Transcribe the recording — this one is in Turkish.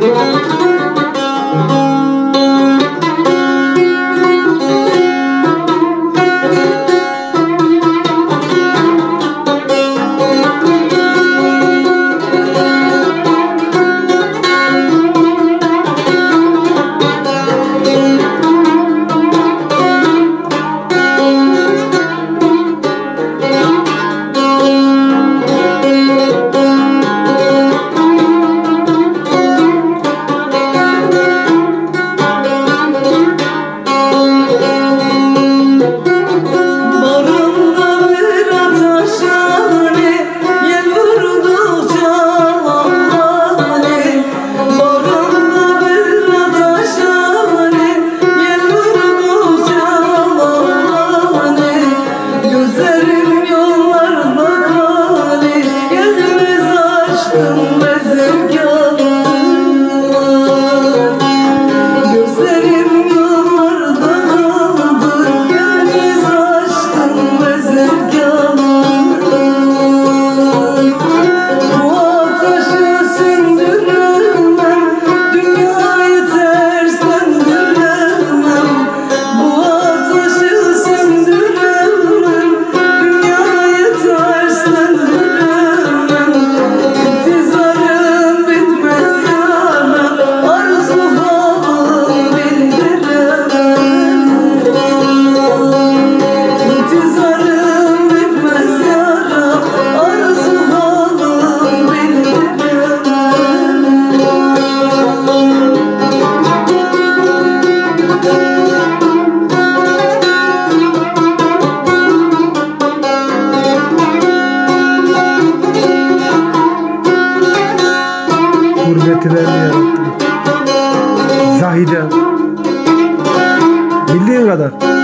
Música Gurbetilerini yarattın. Zahide. Bildiğin kadar.